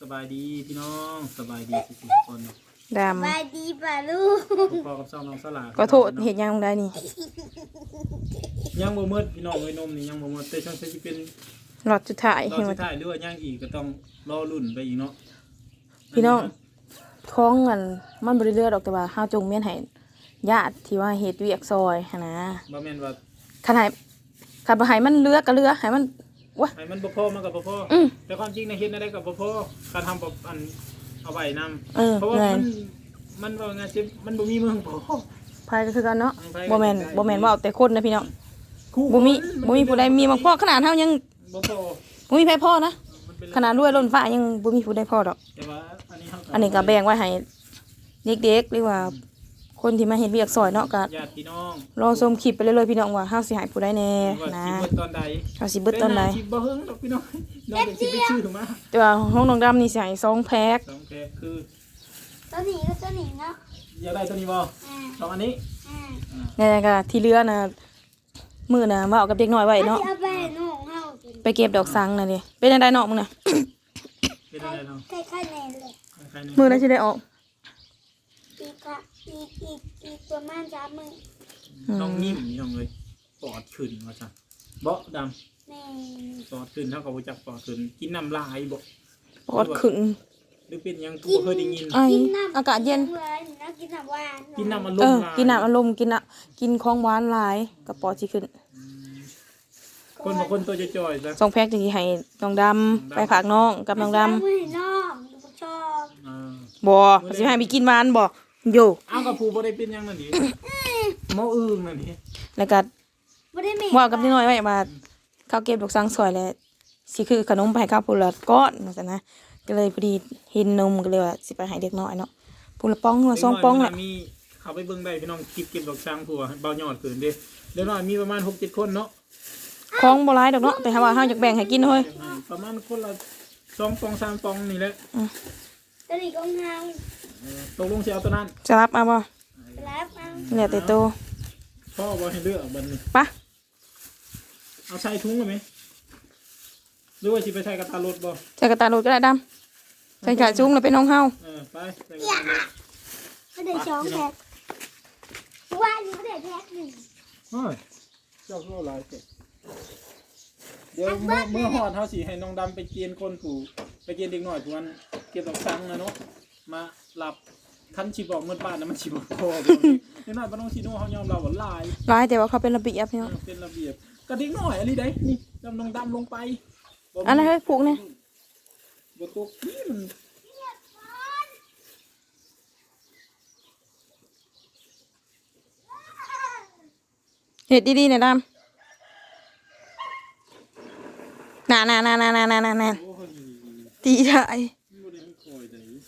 สบายดีพี่น้องสบายดีทุกๆคนเนาะดบายดีป่ะลูกพ่อกับซ่องน้องสลาำก็โทษเห็นยังได้นี่ยังบ่มืดพี่น้องเอ้ยนมนี่ยังบ่มืดแต่ช่างสิเป็นหลอดจุดถ่ายรอเห็นสุว่าดท้ายหรือว่าย่างอีกก็ต้องรอรุ่นไปอีกเนาะพี่น้องท้องมันมันบริเลือดออกแต่ว่าห้าวจงเมียนให้ญาติที่ว่าเฮ็ดเวียกซอยหั้นนะบ่แม่นว่าขนาดขับให้มันเลือกก็เลือกให้มัน วะ ให้มันบ่พอมันก็บ่พออมแต่ความจริงในะเฮ็ดได้ก็บ่พอการทำแบบอันเอาไว้นํเออเพราะว่าแม่มัน นมันว่าไงสิมันบ่มีเมืองพอ พายก็คือกันเนาะทางไผก็บ่แม่นได้บ่แม่นว่าเอาแต่คนนะพี่น้องคู่บ่มีคนบ่มีผู้ใดมีบางพ่อขนาดเฮายังบ่พอบ่มีไผพ่อนะมันเป็นขนาดรวยล้นฟ้ายังบ่มีผู้ใดพ่อดอก แต่ว่าอันนี้เฮาอันนี้ก็แบ่งไว้ให้เด็กๆหรือว่า คนที่มาเฮ็ดเวียกซอยเนาะก็ญาติพี่น้องรอชมคลิปไปเรื่อยๆพี่น้องว่าเฮาสิให้ผู้ใดแน่ว่านะสิเบิดตอนใดเฮาสิเบิดตอนใดสิบ่เฮิงดอกพี่น้องน้องเป็นสิไปชื่อมาแต่ว่าห้องน้องดำนี่สิให้สองแพ็คสองแค่คือตัวนี้ก็ตัวนี้เนาะอยากได้ตัวนี้บ่อ่าสองอันนี้อ่านี่นก็ที่เหลือน่ะมื้อน่ะว่าเอากับเด็กน้อยไว้เนาะเอาไปให้น้องเฮากินไปเก็บดอกสังน่ะดิเป็นจังไดเนาะมึงน่ะเป็นอะไรเนาะใกล้ๆแน่เลยใครๆเนี่ยมื้อนั้นสิได้ออกอีก อะอีกอีกอีกประมาณสามมื้อน้องนิ่มนี่น้องเลยปอดขึ้นว่าซั่นเบาะดำแม่ปอดขึ้นเท่ากับว่าจักปอดขึ้น กินน้ำลายบ่ปอดขึ้น หรือเป็นหยังกูบ่เคยได้ยิน ไออากาศเย็นเพื่อนนะกินน้ำหวานกินน้ำมันลเอมอ ลายกินน้ำอารมณ์กินอะกินของหวานหลายก็ปอดสิขึ้นคนบางคนตัวจะจ่อยๆซะสองแพ็คจะสิให้น้องดำไปฝากน้องกับน้องดำเอามือให้น้องดูผู้ชมอ่าบ่สิให้ไปกินหวานบ่ โยเอากับผู้บ่ได้เป็นหยังนั่นดิหมออึ้งนั่นดิแล้วก็บ่ได้แม่ว่ากับนิดหน่อยไว้ว่าข้าวเก็บดอกสังสวยแล้วสิคือขนมไปให้ข้าวผู้ละก้อนว่าซั่นนะก็เลยพอดีเห็นนมก็เลยว่าสิไปให้เด็กน้อยเนาะผู้ละป้องหรือว่าสองป้องเด็กน่ะน้ยมีเขาไปเบิ่งได้พี่น้องคลิปเก็บดอกช้างผัวเบายอดขึ้นเด้เดี๋ยวน้อยมีประมาณ6-7คนเนาะของบ่หลายดอกเนาะแต่ถ้าว่าเฮาอยากแบ่งให้กินเฮ้ยประมาณคนละสองปองสามปองนี่แหละตัวนี้ก็เงาเออ ตกลงสิเอาตัวนั้นจะรับเอาบ่แล้วเอาแล้วแต่โตพ่อบอกให้เลือกบัดนี้ปะเอาใส่ถุงเลยไหมหรือว่าสิไปใส่กระตารถบ่ใส่กระตาโดดก็ได้ดำใส่กระจุงแล้วเป็นน้องเฮาเออไปใส่กระตารถไม่ได้สองแพ็คว่านี่ไม่ได้แพ็คหนึ่งเฮ้ยเจ้าโลหลายเจ็ดเดี๋ยวเมื่อเมื่อฮอดเฮาสิให้น้องดำไปเกียนคนผู้ไปเกียนเด็กน้อยผู้นั้นเก็บดอกซังนะเนาะมา หลับท่านชีบอกเมื่อป่านนะมันชีบอกพอนี่น่าต้องชีโน่เขายอมเราหลายหลายแต่ว่าเขาเป็นระเบียบเนาะเป็นระเบียบกระดิ่งหน่อยอะไรได้นี่ดำลงดำลงไปอะไรเฮ้ยผูกเนี่ยบตุกนี่มันเห็ดดีๆหน่อยดำนานานานานานานานตีได้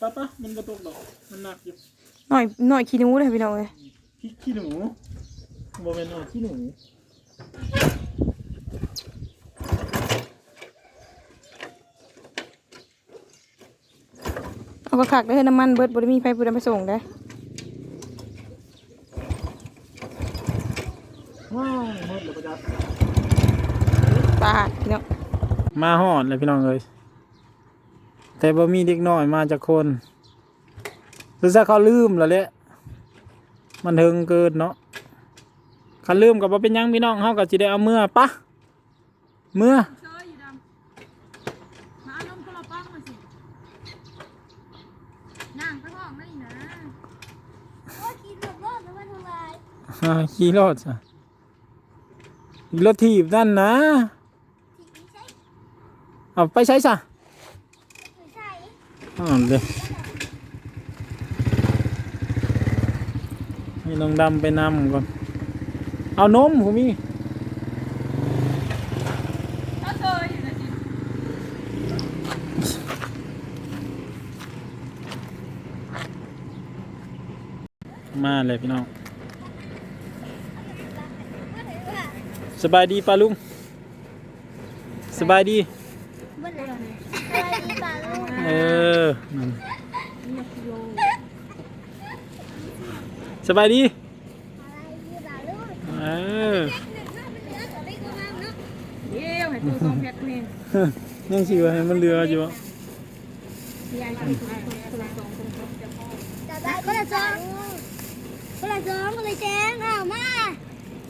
ปะปะมันบตุกดอก มันหนักอยู่หน่อยหน่อยขี้หนูเลยพี่น้องเลยพริกขี้หนูโมเมนต์หน่อยขี้หนูเอากระขักได้อน้ำมันเบิดบริมีไฟบุญไปส่งได้อว้าวหมดแล้วประจับปาดพี่น้องมาหอดเลยพี่น้องเลย แต่บ่มีเด็กน้อยมาจากคนรู้สึกเขาลืมแล้วและมันเทิงเกินเนาะคันลืมกับว่าเป็นยังพี่น้องเขากับสิได้เอาเมื่อปะเมื่อขี่รถจ้ะรถถีบนั่นนะ เอาไปใช้ซะ อ๋อเลยให้น้องดำไปนำก่อน เอานมผมมีมาเลยพี่น้องสบายดีปาลุงสบายดี เออนั่นสบายดีเออเยี่ยมให้ตู้สองเพชรนี่ยังสิว่าให้มันเรืออยู่บ่ก็เลยจ้องก็เลยจ้องก็เลยแจ้งเอามา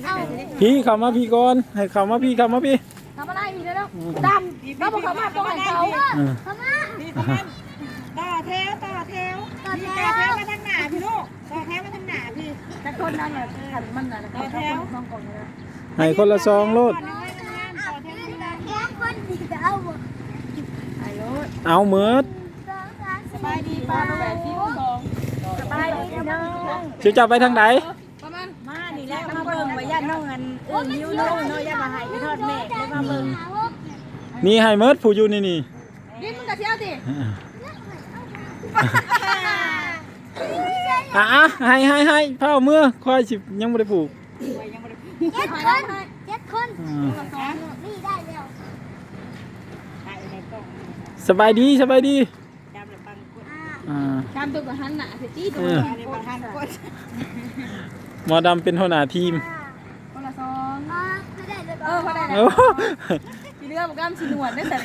เอาพี่เข้ามาพี่ก่อนให้เข้ามาพี่เข้ามาพี่ ทำอะไรมีแล้วดำเราบอกเขามาต้องให้เขาเออเข้ามาพี่ประมาณต่อแถวต่อแถวต่อพี่แถต่อแถววมาทางหน้าพี่ลูกต่อแถวมาทางหน้าพี่แต่คนนั้นเนี่ยขันมันน่ะต่อแถวน้องกองเลยให้คนละซองโลดก่อนยังไงทำงานต่อแถวมาแค่คนเดียวไอ้รถเอาเมิดสองสามสบายดีป้าแหวนที่สองสบายดีน้องสิจะไปทางไหน แหละมาเบิ่งว่าย่าน้องอันเอิ้นนิ้วน้องเนาะย่ามาให้ไปทอดแม่ได้มาเบิ่งนี่ให้เมิดผู้อยู่นี่นี่นี่มึงกับเที่ยวดิอะอะให้ให้ให้เผาเมื่อค่อยสิยังบ่ได้ผูกเจ็ดคนเจ็ดคนอ่านี่ได้แล้วถ่ายในกล้องสบายดีสบายดีดำและปังกดอ่าอ่าตามตัวกับหันหน้าสิจี้ตัวเออในประธานกด หมอดำเป็นหัวหน้าทีมคนละสองอ่าไม่ได้เลยเออพอได้แล้โอ้วสีเรือบอกกำสีนวลได้แต่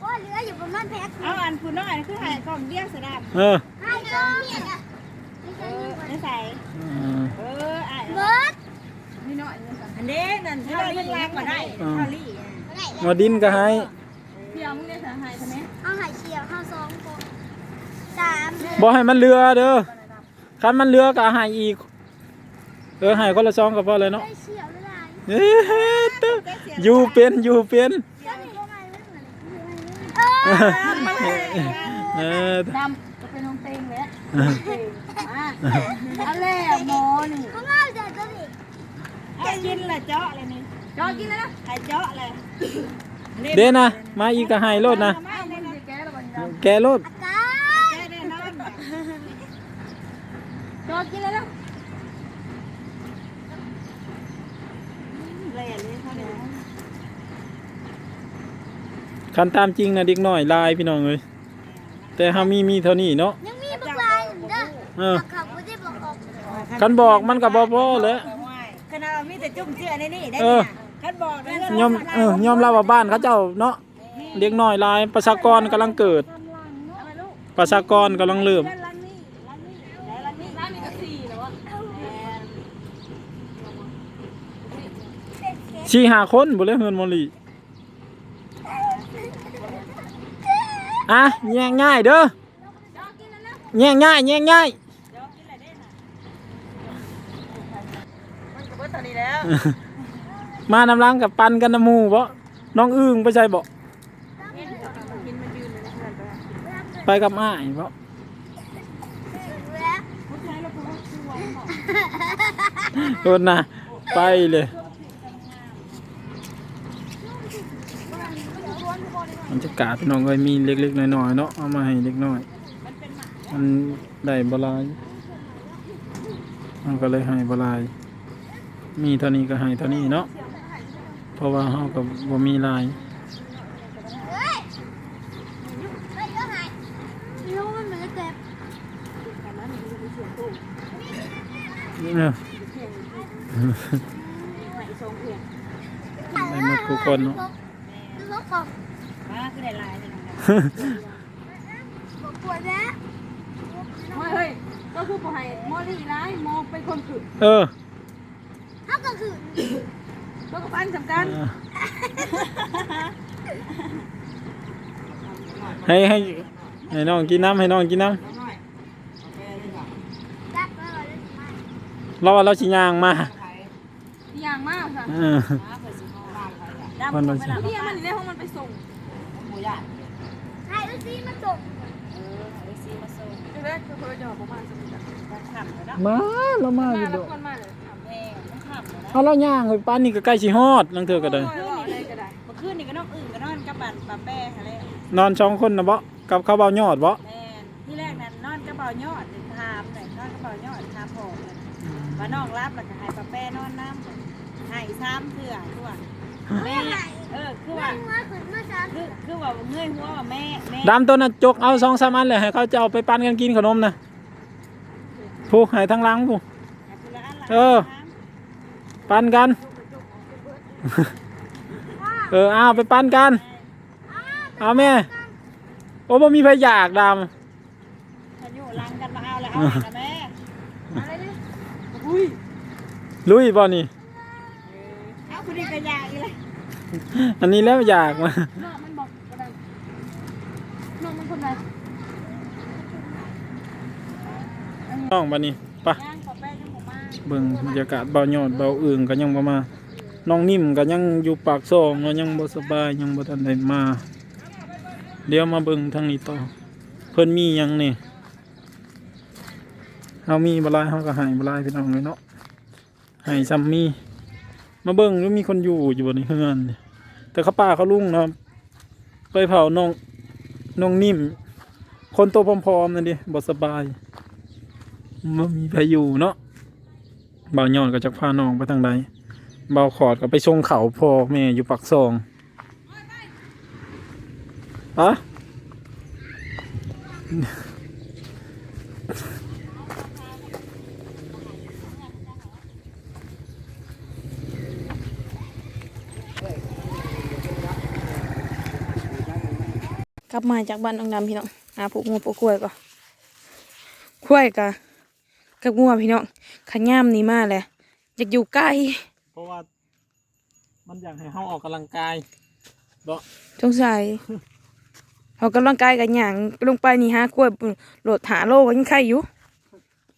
โอ้เหลืออยู่ประมาณแพ็คเอาอันผู้น้อยคือถ่ายกล้องเดียวสดาเออให้ก็เมียอะไม่เอใช่อเงินได้ใส่อ่าเอออะเบิร์ดนี่น้อยนี่กันอันนี้นั่นเท่าลี่ล้างมาได้เท่าลี่ไม่ได้หมอดินก็ให้พี่เอามึงได้สาหายใช่ไหมเอาหายเชียวเอาสองคนสามบ่ให้มันเรือเด้อ คันมันเรือก็ให้อีกเออให้คนละซองก็พอเลยเนาะได้เชียวได้เอ้ยตึ๊ดอยู่เป็นอยู่เป็นก็นี่ก็ไม่ไม่เหมือนเออเออดำจะเป็นน้องเต็งแหละมาอะไรหมอนี่เขาเล่าจะตัวนี้เอากินละเจาะเลยนี่จอกินแล้วนะไอ้เจาะเลยเด้นะมาอีกก็ให้โลดนะมาเลยนะแกแล้วบันดำแกโลด อากาศ แกได้นอนแบบ จ อกินแล้วนะเลยอันนี้เขาเนี่ยคันตามจริงนะเด็กน้อยลายพี่น้องเอ้ยแต่เฮามีมีเท่านี้เนาะยังมีบักลายเด้อเออเขาไม่ได้บอกออกคันบอกมันก็บ่พอแหล้วขนาดเรามีแต่จุ่มเชื่อในนี่ได้เอนี่อนะคันบอกนะยอมเออยอมรับว่าบ้านเขาเจ้าเนาะเด็กน้อยลายประชากรกำลังเกิด ประชากรกำลังเริ่ม ร้านนี้ร้านนี้ไหนร้านนี้ ร้านนี้ก็สี่แล้ววะ สี่ห้าคนบ่เลยเฮือนมอลีอะแย่งง่ายเด้อแย่งง่ายแย่งง่ายมันก็เบิดตอนนี้แล้วมานำลังกับปันกันน้ำหมูบ่น้องอึ้งไปใช่บ่กินมันยืนเลยนะไปกับอ้ายบ่แล้วโดนนะไปเลย มันจะกาดพี่น้องเอ้ยมีเล็กๆน้อยๆเนาะเอามาให้เล็กน้อย มันได้บ่หลายมันก็เลยให้บ่หลาย มีเท่านี้ก็ให้เท่านี้เนาะเพราะว่าเฮาก็บ่มีหลายเฮ้ยไปเยอะไหนรู้มันเหมือนจะเก็บเออได้หมดทุกคนเนาะลูกของมา คือได้ลายเลยนะบอกปวดนะเฮ้ยก็คือผู้ให้มอลี่ร้ายมองเป็นคนขึ้นเออเขาก็คือแล้วก็ปั้นสำคัญให้ให้ให้น้องกินน้ำให้น้องกินน้รักแล้วเราจะมาำเราว่าเราสิยางมาอย่างมากค่ะเออดำคนลละงสิไปพี่มันในห้องมันไปส่ง หมูย่างให้ลูกซีมาส่งเออเอาซีมาส่งแรกคือจะประมาณสมมติมันขำเลยนะมาเรามามาอยู่แล้ดวอกคนมาเลยขำแพงมันขำเลยนะเอาเราย่างไปป้านนี่ก็ใกล้สิฮอดลังเทื่อก็ได้อะไรก็ได้เมื่อคืนนี่ก็น้องอื่นก็นอนกับบันปลาแป้งอะไรนอนสองคนนะบ่กับข้าวเบายอดบ่แม่นที่แรกนั้นนอนกระเป๋ายอดถึงทามหน่อยนอนกระเป๋ายอดทามผอมเลยมาน้องรับแล้วก็ให้ปลาแป้นอนน้ำให้ซ้ำเถื่อทั่วแม่ เออคือว่าเมื่อคืนเมื่อเช้าคือคือว่าเงยหัวว่าแม่แม่ดำตัวน่ะจกเอาสองสามอันเลยให้เขาจะเอาไปปั้นกันกินขนมนะผู้ให้ทั้งหลังผู้คนละอันละเออ ปั้นกันว่าเออเอาไปปั้นกัน เอาแม่ โอ้บ่มีไผอยากดพายุลังกันมาเอาแล้วเอาให้นะแม่อะไรเนี่ยอุ้ยำลุยบ่นี่ เอาคนนี้ก็อยากอีกเลย อันนี้แล้วอยากมาน้องมันบอกอะไรน้องมันคนใดน้องบัดนี้ไปะย่างขอแป้งยังผมมาเบิ่งบรรยากาศเบายอดเบาอื่นก็ยังบ่มาน้องนิ่มก็ยังอยู่ปากซองเนาะยังบ่สบายยังบ่ทันได้มา เดี๋ยวมาเบิ่งทางนี้ต่อ เพิ่นมีหยังนี่เฮามีบ่หลายเฮาก็ให้บ่หลายพี่น้องเลยเนาะให้ซ้ำมี มาเบิ่งว่ามีคนอยู่อยู่บนเฮือนนี่แต่เขาป้าเขาลุงนะไปเผาน้องน้องนิ่ม คนโตพร้อมๆนั่นดิบสบายบ่มีใครอยู่เนาะบ่าวยอนก็จะพาน้องไปทางใดบ่าวขอดก็ไปชงเขาพ่อแม่อยู่ปักซองอะ มาจากบ้านน้องดำพี่น้องหาผูกงัวผูกกล้วยก็กล้วยกะกับงัวพี่น้องขะย่ามนี่มาแหละอยากอยู่ใกล้เพราะว่า มันอยากให้เฮาออกกำลังกายบ่สงสัยเขากำลังกายกันอย่างลงไปนี่ฮะกล้วยโหลดหาโลก็ยังไข่อยู่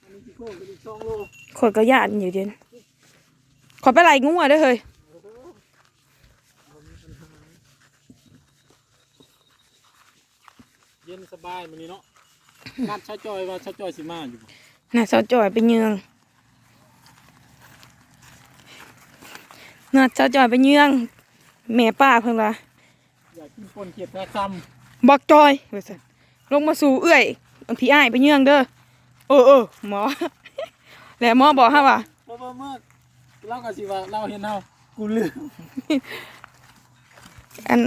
อันนี้สิโค้งก็สิ2โลขอยก็ยานอยู่เดียวขอไปไล่งัวเด้อเฮ้ย เย็นสบายมื้อนี้เนาะนัดชาจอยว่าชาจอยสิมาอยู่บ่น่ะเสาจ่อยไปเยืองน่ะเสาจ่อยไปเยืองแม่ป้าเพิ่นว่าอยากกินปนเขียดแท้ซ้ำบอกจอยว่าซั่นลงมาสู่เอื้อยพี่อ้ายไปเยืองเด้อเออเออหมอ แล้วหมอบอกฮะว่าเพราะว่าเมื่อเราก็สิว่าเราเห็นเฮากูลืมอัน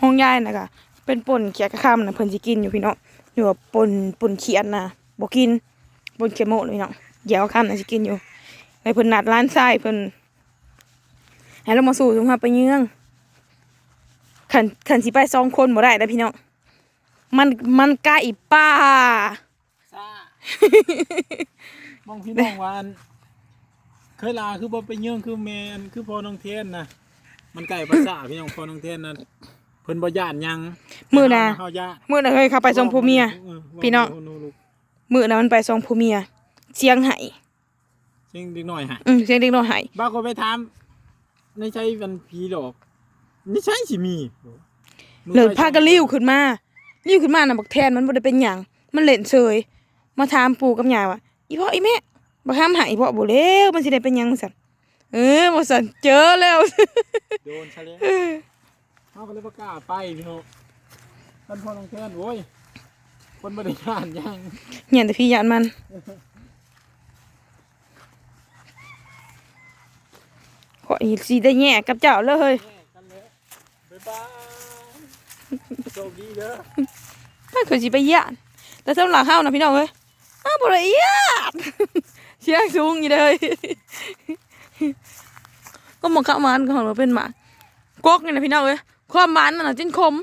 ห้องยายน่ะก็ เป็นป่นเขียดกระคำน่ะเพิ่นสิกินอยู่พี่น้องอยู่ว่าป่นป่นเขียดน่ะบ่กินป่นเขียดโมดเลยพี่น้องเดี๋ยวคำน่ะสิกินอยู่แล้วเพิ่นนัดร้านทรายเพิ่นให้เรามาสู่สุขภาพไปเยืองขันขันสิไปสองคนบ่ได้นะพี่น้องมันมันใกล้ป่าซ่ามองพี่น้องว่าอันเคยลาคือบ่ไปเยื่องคือแมนคือพอน้องเทนนะมันไก่ภาษาพี่น้องพอน้องเทนนะเพิ่นบ่ย่านหยังมื้อน่ะเฮาย่านมื้อน่ะเคยเข้าไปส่งผู้เมียพี่น้องมื้อน่ะมันไปส่งผู้เมียเสียงไห้จริงดิกหน่อยฮะอืมเสียงเด็กน้อยไห้บ้าก็ไปถามไม่ใช่วันผีดอกไม่ใช่สิมีเลิศพากันลิ้วขึ้นมาลิ้วขึ้นมาน่ะบักแทนมันบ่ได้เป็นหยังมันเล่นเฉยมาถามปู่กับย่าว่าอีพ่ออีแม่บักห้ามหายพ่อบ่แล้วมันสิได้เป็นหยังซั่นเออบ่ซั่นเจอแล้วโดนซะแล้ว เฮาก็เลยบ่กล้าไปพี่น้องท่านพอน้องเทนโว้ยคนบ่ได้ย่านหยังเหียนแต่พี่ยานมัน ขออีกสิได้แย่กับเจ้าเลยเฮ้ยแยกกันเลยบ๊ายบายโชคดีเด้อมันคือสิไปย่านแต่สำหรับเฮานะพี่น้องเอ้ยอ้าวบ่ได้ย่านเสียงสูงอยู่เลย ก็หมอกข้าวมันของเราเป็นหมากกกนี่นะพี่น้องเอ้ย ความมันน่ะจิ้นคม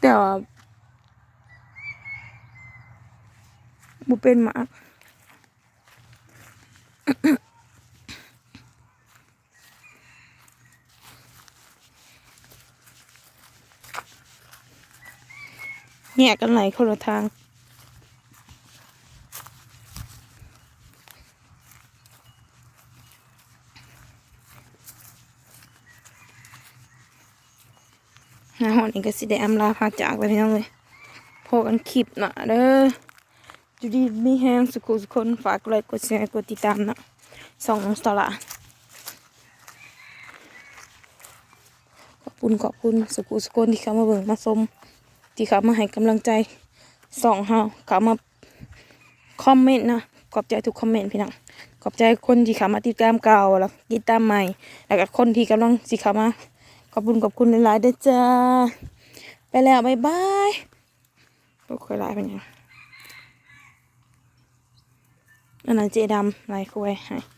แต่ว่าบ่เป็นหมากแยกกันไหลคนละทาง หาหอนเองก็สิได้อำลาพาจากไปพี่น้องเลยพอกันคลิปหนะเด้ออยู่ดีมีแฮงสุขุสุคนฝากกดไลค์กดแชร์กดติดตามนะสองสตอละขอบคุณขอบคุณสุขุสุคนที่เข้ามาเบิ่งมาชมที่เข้ามาให้กำลังใจสองเฮาเข้ามาคอมเมนต์นะขอบใจทุกคอมเมนต์พี่น้องขอบใจคนที่เข้ามาติดตามเก่าแล้วติดตามใหม่ แล้วก็คนที่กำลังสิเขามา อบคุณขอบคุณหลายๆเด้จ้า ไปแล้วบายบายบ่ค่อยหลายเป็นยังอันนั้นเจดำลายคุยให้